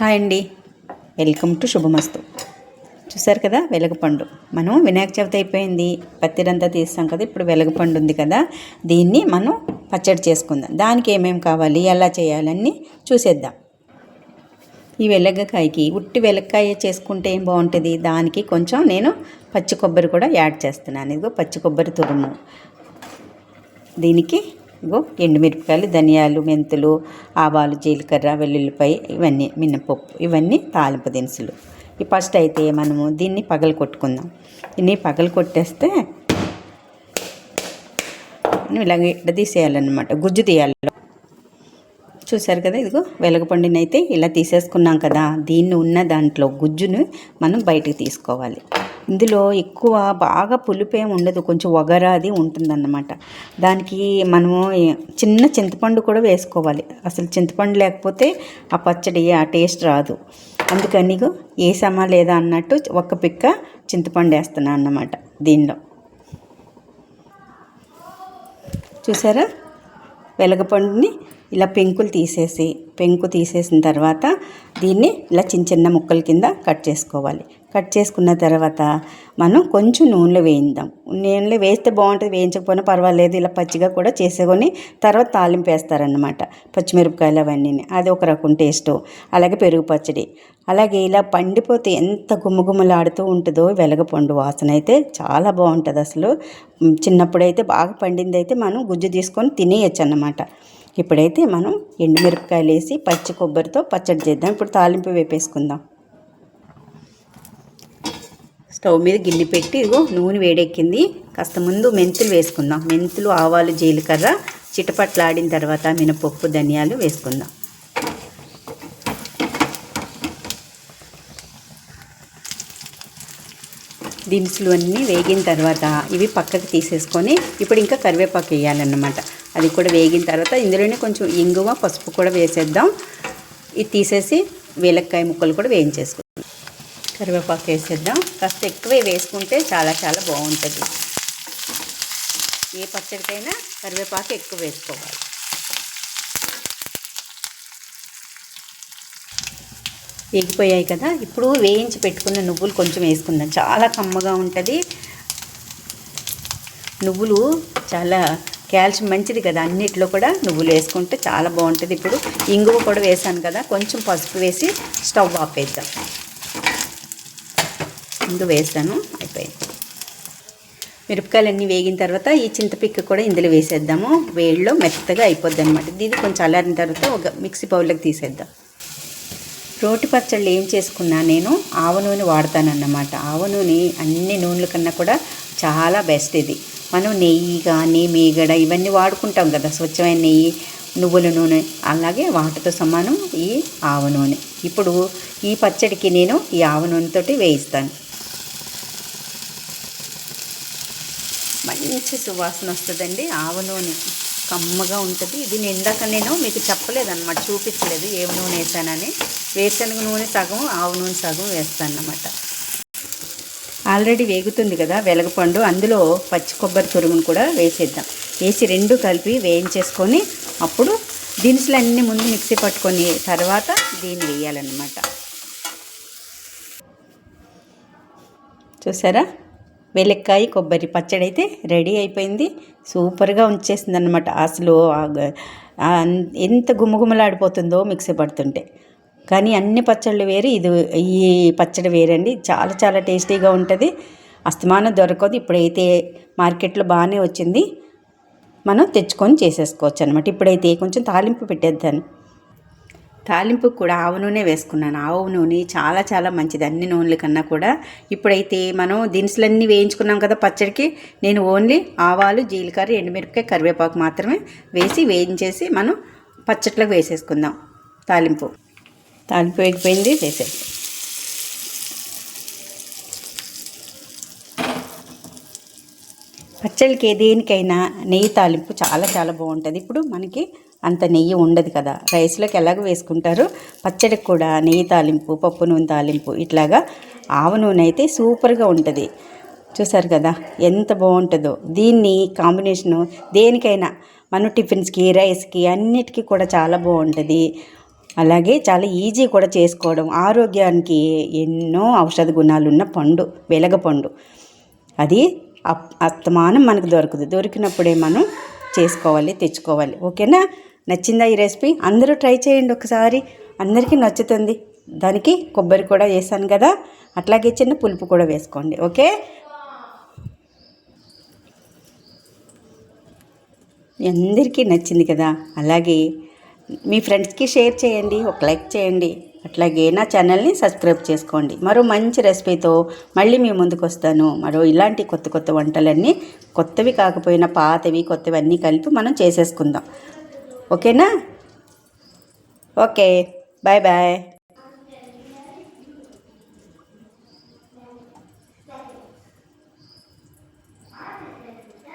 Hi అండి. Welcome to శుభమస్తు. చూసారు కదా వెలగపండు. మనం వినాయక చవితి అయిపోయింది పత్తిరంతా తీస్తాం కదా ఇప్పుడు వెలగపండు ఉంది కదా దీన్ని మనం పచ్చడి చేసుకుందాం. దానికి ఏమేమి కావాలి ఎలా చేయాలని చూసేద్దాం. ఈ వెలగకాయకి ఉట్టి వెలగకాయ చేసుకుంటే ఏం బాగుంటుంది? దానికి కొంచెం నేను పచ్చి కొబ్బరి కూడా యాడ్ చేస్తున్నాను. ఇదిగో పచ్చి కొబ్బరి తురుము. దీనికి ఇగో ఎండుమిరపకాయలు ధనియాలు మెంతులు ఆవాలు జీలకర్ర వెల్లుల్లిపాయ ఇవన్నీ మినపప్పు ఇవన్నీ తాలింపు దినుసులు. ఈ ఫస్ట్ అయితే మనము దీన్ని పగలు కొట్టుకుందాం. దీన్ని పగలు కొట్టేస్తే ఇలాగ ఇట్లా తీసేయాలన్నమాట. గుజ్జు తీయాలి. చూసారు కదా ఇదిగో వెలగపండిని అయితే ఇలా తీసేసుకున్నాం కదా. దీన్ని ఉన్న దాంట్లో గుజ్జును మనం బయటకు తీసుకోవాలి. ఇందులో ఎక్కువ బాగా పులుపేం ఉండదు కొంచెం ఒగరాది ఉంటుందన్నమాట. దానికి మనము చిన్న చింతపండు కూడా వేసుకోవాలి. అసలు చింతపండు లేకపోతే ఆ పచ్చడి ఆ టేస్ట్ రాదు. అందుకని వేసామా లేదా అన్నట్టు ఒక్క పిక్క చింతపండు వేస్తున్నాను అన్నమాట దీనిలో. చూసారా? వెలగపండుని ఇలా పెంకులు తీసేసి పెంకు తీసేసిన తర్వాత దీన్ని ఇలా చిన్న చిన్న ముక్కల కింద కట్ చేసుకోవాలి. కట్ చేసుకున్న తర్వాత మనం కొంచెం నూనెలో వేయిందాం. నూనెలో వేస్తే బాగుంటుంది వేయించకపోయినా పర్వాలేదు. ఇలా పచ్చిగా కూడా చేసేకొని తర్వాత తాలింపు వేస్తారనమాట పచ్చిమిరపకాయలు అవన్నీ. అది ఒక రకం టేస్ట్. అలాగే పెరుగు పచ్చడి. అలాగే ఇలా పండిపోతే ఎంత గుమ్మగుమ్మలాడుతూ ఉంటుందో వెలగపండు వాసన అయితే చాలా బాగుంటుంది అసలు. చిన్నప్పుడైతే బాగా పండింది అయితే మనం గుజ్జు తీసుకొని తినేయచ్చు అన్నమాట ఇప్పుడైతే మనం ఎండుమిరపకాయలు వేసి పచ్చి కొబ్బరితో పచ్చడి చేద్దాం. ఇప్పుడు తాలింపు వేపేసుకుందాం. స్టవ్ మీద గిన్నె పెట్టి ఇదిగో నూనె వేడెక్కింది. కాస్త ముందు మెంతులు వేసుకుందాం. మెంతులు ఆవాలు జీలకర్ర చిటపట్లాడిన తర్వాత మినపప్పు ధనియాలు వేసుకుందాం. దినుసులు అన్నీ వేగిన తర్వాత ఇవి పక్కకి తీసేసుకొని ఇప్పుడు ఇంకా కరివేపాకు వేయాలన్నమాట. అది కూడా వేగిన తర్వాత ఇందులోనే కొంచెం ఇంగువ పసుపు కూడా వేసేద్దాం. ఇది తీసేసి వేలక్కాయ ముక్కలు కూడా వేయించేసుకుందాం. కరివేపాకు వేసేద్దాం. కాస్త ఎక్కువే వేసుకుంటే చాలా చాలా బాగుంటుంది. ఏ పచ్చడికైనా కరివేపాకు ఎక్కువ వేసుకోవాలి. వేగిపోయాయి కదా. ఇప్పుడు వేయించి పెట్టుకున్న నువ్వులు కొంచెం వేసుకుందాం. చాలా కమ్మగా ఉంటుంది. నువ్వులు చాలా కాల్షియం మంచిది కదా అన్నిట్లో కూడా నువ్వులు వేసుకుంటే చాలా బాగుంటుంది. ఇప్పుడు ఇంగువ కూడా వేసాను కదా కొంచెం పసుపు వేసి స్టవ్ ఆపేద్దాం ఇందు వేసాను అయిపోయింది. మిరపకాయలన్నీ వేగిన తర్వాత ఈ చింతపిక్క కూడా ఇందులో వేసేద్దాము. వేడిలో మెత్తగా అయిపోద్ది అనమాట ఇది కొంచెం అల్లారిన తర్వాత ఒక మిక్సీ బౌల్లోకి తీసేద్దాం. రోటి పచ్చళ్ళు ఏం చేసుకున్నా నేను ఆవ నూనె వాడతానన్నమాట. ఆవ నూనె అన్ని నూనెల కన్నా కూడా చాలా బెస్ట్ ఇది. మనం నెయ్యి కానీ మీగడ ఇవన్నీ వాడుకుంటాం కదా స్వచ్ఛమైన నెయ్యి నువ్వుల నూనె అలాగే వాటితో సమానం ఈ ఆవ నూనె. ఇప్పుడు ఈ పచ్చడికి నేను ఈ ఆవ నూనెతోటి వేయిస్తాను. మంచి సువాసన వస్తుందండి ఆవ నూనె. కమ్మగా ఉంటుంది. ఇది ఇందాక నేను మీకు చెప్పలేదన్నమాట చూపించలేదు ఏ నూనె వేసానని. వేరుశనగ నూనె సగం ఆవు నూనె సగం వేస్తాను అన్నమాట ఆల్రెడీ వేగుతుంది కదా వెలగపండు అందులో పచ్చి కొబ్బరి తురుమును కూడా వేసేద్దాం. వేసి రెండు కలిపి వేయించేసుకొని అప్పుడు దినుసులు అన్నీ ముందు మిక్సీ పట్టుకొని తర్వాత దీన్ని వేయాలన్నమాట. చూసారా? వెలక్కాయ కొబ్బరి పచ్చడి అయితే రెడీ అయిపోయింది. సూపర్గా ఉంచేసింది అనమాట అసలు ఎంత గుమగుమలాడిపోతుందో మిక్సీ పడుతుంటే. కానీ అన్ని పచ్చళ్ళు వేరు ఇది ఈ పచ్చడి వేరండి. చాలా చాలా టేస్టీగా ఉంటుంది. అస్తమానం దొరకదు. ఇప్పుడైతే మార్కెట్లో బాగానే వచ్చింది. మనం తెచ్చుకొని చేసేసుకోవచ్చు అనమాట ఇప్పుడైతే కొంచెం తాలింపు పెట్టేద్దాను. తాలింపు కూడా ఆవు నూనె వేసుకున్నాను. ఆవు నూనె చాలా చాలా మంచిది. అన్ని నూనెల కన్నా కూడా. ఇప్పుడైతే మనం దినుసులన్నీ వేయించుకున్నాం కదా పచ్చడికి. నేను ఓన్లీ ఆవాలు జీలకర్ర ఎండుమిరపకాయ కరివేపాకు మాత్రమే వేసి వేయించేసి మనం పచ్చట్లకు వేసేసుకుందాం తాలింపు. తాలింపు వేగిపోయింది వేసేసి పచ్చళ్ళకి దేనికైనా నెయ్యి తాలింపు చాలా చాలా బాగుంటుంది. ఇప్పుడు మనకి అంత నెయ్యి ఉండదు కదా. రైస్లోకి ఎలాగ వేసుకుంటారు. పచ్చడికి కూడా నెయ్యి తాలింపు పప్పు నూనె తాలింపు ఇట్లాగా ఆవ నూనె అయితే సూపర్గా ఉంటుంది. చూసారు కదా ఎంత బాగుంటుందో. దీన్ని కాంబినేషను దేనికైనా మనం టిఫిన్స్కి రైస్కి అన్నిటికీ కూడా చాలా బాగుంటుంది. అలాగే చాలా ఈజీ కూడా చేసుకోవడం. ఆరోగ్యానికి ఎన్నో ఔషధ గుణాలు ఉన్న పండు వెలగ పండు. అది అప్- అస్తమానం మనకు దొరకదు దొరికినప్పుడే మనం చేసుకోవాలి తెచ్చుకోవాలి. ఓకేనా? నచ్చిందా ఈ రెసిపీ? అందరూ ట్రై చేయండి ఒకసారి. అందరికీ నచ్చుతుంది. దానికి కొబ్బరి కూడా వేసాను కదా. అట్లాగే చిన్న పులుపు కూడా వేసుకోండి. ఓకే? అందరికీ నచ్చింది కదా. అలాగే మీ ఫ్రెండ్స్కి షేర్ చేయండి ఒక లైక్ చేయండి. అట్లాగే నా ఛానల్ని సబ్స్క్రైబ్ చేసుకోండి. మరో మంచి రెసిపీతో మళ్ళీ మీ ముందుకు వస్తాను. మరో ఇలాంటి కొత్త కొత్త వంటలన్నీ కొత్తవి కాకపోయినా పాతవి కొత్తవి అన్నీ కలిపి మనం చేసేసుకుందాం. ఓకేనా? ఓకే. Bye bye.